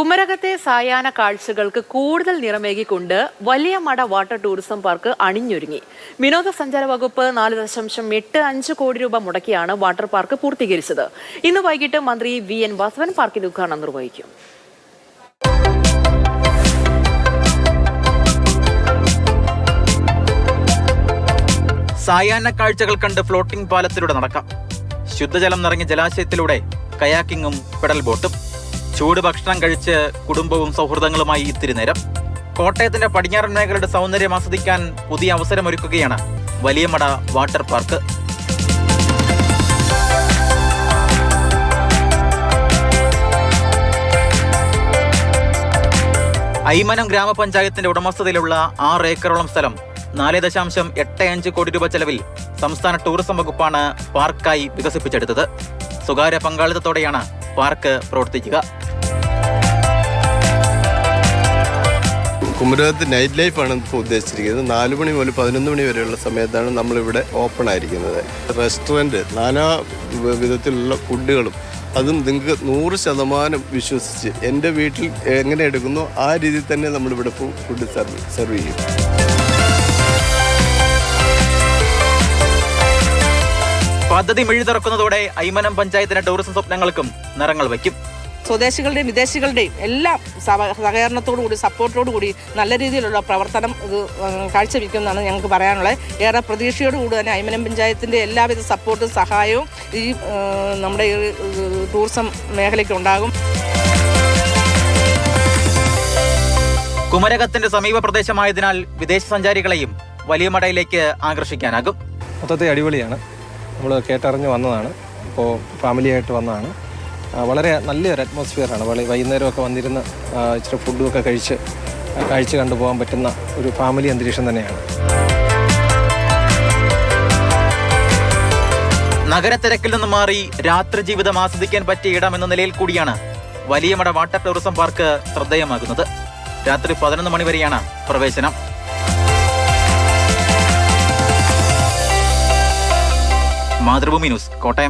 കുമരകത്തെ സായാഹ്ന കാഴ്ചകൾക്ക് കൂടുതൽ നിറമേകിക്കൊണ്ട് വലിയ മട വാട്ടർ ടൂറിസം പാർക്ക് അണിഞ്ഞൊരുങ്ങി. വിനോദസഞ്ചാര വകുപ്പ് നാല് ദശാംശം എട്ട് അഞ്ച് കോടി രൂപ മുടക്കിയാണ് വാട്ടർ പാർക്ക് പൂർത്തീകരിച്ചത്. ഇന്ന് വൈകിട്ട് മന്ത്രി വി എൻ വാസവൻ പാർക്കിന്റെ ഉദ്ഘാടനം നിർവഹിക്കും. സായാഹ്ന കാഴ്ചകൾ കണ്ട് ഫ്ലോട്ടിംഗ് പാലത്തിലൂടെ നടക്കാം. ശുദ്ധജലം നിറഞ്ഞ ജലാശയത്തിലൂടെ കയാക്കിങ്ങും പെഡൽ ബോട്ടും. ചൂട് ഭക്ഷണം കഴിച്ച് കുടുംബവും സൗഹൃദങ്ങളുമായി ഇത്തിരി നേരം. കോട്ടയത്തിന്റെ പടിഞ്ഞാറൻ മേഖലയുടെ സൗന്ദര്യം ആസ്വദിക്കാൻ പുതിയ അവസരമൊരുക്കുകയാണ് വലിയമട വാട്ടർ പാർക്ക്. ഐമനം ഗ്രാമപഞ്ചായത്തിന്റെ ഉടമസ്ഥതയിലുള്ള ആറ് ഏക്കറോളം സ്ഥലം നാല് ദശാംശം എട്ട് അഞ്ച് കോടി രൂപ ചെലവിൽ സംസ്ഥാന ടൂറിസം വകുപ്പാണ് പാർക്കായി വികസിപ്പിച്ചെടുത്തത്. സ്വകാര്യ പങ്കാളിത്തത്തോടെയാണ് പാർക്ക് പ്രവർത്തിക്കുക. കുമരകത്ത് നൈറ്റ് ലൈഫാണ് ഉദ്ദേശിച്ചിരിക്കുന്നത്. നാല് മണി മുതൽ പതിനൊന്ന് മണി വരെയുള്ള സമയത്താണ് നമ്മളിവിടെ ഓപ്പൺ ആയിരിക്കുന്നത്. റെസ്റ്റോറന്റ് നാനാ വിധത്തിലുള്ള ഫുഡുകളും അതും നിങ്ങൾക്ക് നൂറ് ശതമാനം വിശ്വസിച്ച് എന്റെ വീട്ടിൽ എങ്ങനെ എടുക്കുന്നോ ആ രീതിയിൽ തന്നെ നമ്മളിവിടെ ഫുഡ് സർവ് സെർവ് ചെയ്യും. പദ്ധതി മിഴി തുറക്കുന്നതോടെ ഐമനം പഞ്ചായത്തിന്റെ ടൂറിസം സ്വപ്നങ്ങൾക്കും നിറങ്ങൾ വയ്ക്കും. സ്വദേശികളുടെയും വിദേശികളുടെയും എല്ലാം സഹ- സഹകരണത്തോടു കൂടി സപ്പോർട്ടോടു കൂടി നല്ല രീതിയിലുള്ള പ്രവർത്തനം ഇത് കാഴ്ചവെക്കുമെന്നാണ് ഞങ്ങൾക്ക് പറയാനുള്ളത്. ഏറെ പ്രതീക്ഷയോടുകൂടി തന്നെ അയ്മനം പഞ്ചായത്തിന്റെ എല്ലാവിധ സപ്പോർട്ടും സഹായവും ഈ നമ്മുടെ ഈ ടൂറിസം മേഖലയ്ക്ക് ഉണ്ടാകും. കുമരകത്തിന്റെ സമീപ പ്രദേശമായതിനാൽ വിദേശ സഞ്ചാരികളെയും വലിയ മടയിലേക്ക് ആകർഷിക്കാനാകും. മൊത്തത്തിൽ അടിപൊളിയാണ്. നമ്മൾ കേട്ടറിഞ്ഞ് വന്നതാണ്. ഇപ്പോൾ ഫാമിലിയായിട്ട് വന്നതാണ്. വളരെ നല്ലൊരു അറ്റ്മോസ്ഫിയറാണ് വളരെ വൈകുന്നേരമൊക്കെ വന്നിരുന്ന് ഇച്ചിരി ഫുഡുമൊക്കെ കഴിച്ച് കഴിച്ച് കാഴ്ച കണ്ടുപോകാൻ പറ്റുന്ന ഒരു ഫാമിലി അന്തരീക്ഷം തന്നെയാണ്. നഗരത്തിരക്കിൽ നിന്ന് മാറി രാത്രി ജീവിതം ആസ്വദിക്കാൻ പറ്റിയ ഇടം എന്ന നിലയിൽ കൂടിയാണ് വലിയ മട വാട്ടർ ടൂറിസം പാർക്ക് ശ്രദ്ധേയമാകുന്നത്. രാത്രി പതിനൊന്ന് മണി വരെയാണ് പ്രവേശനം. മാതൃഭൂമി ന്യൂസ് കോട്ടയം.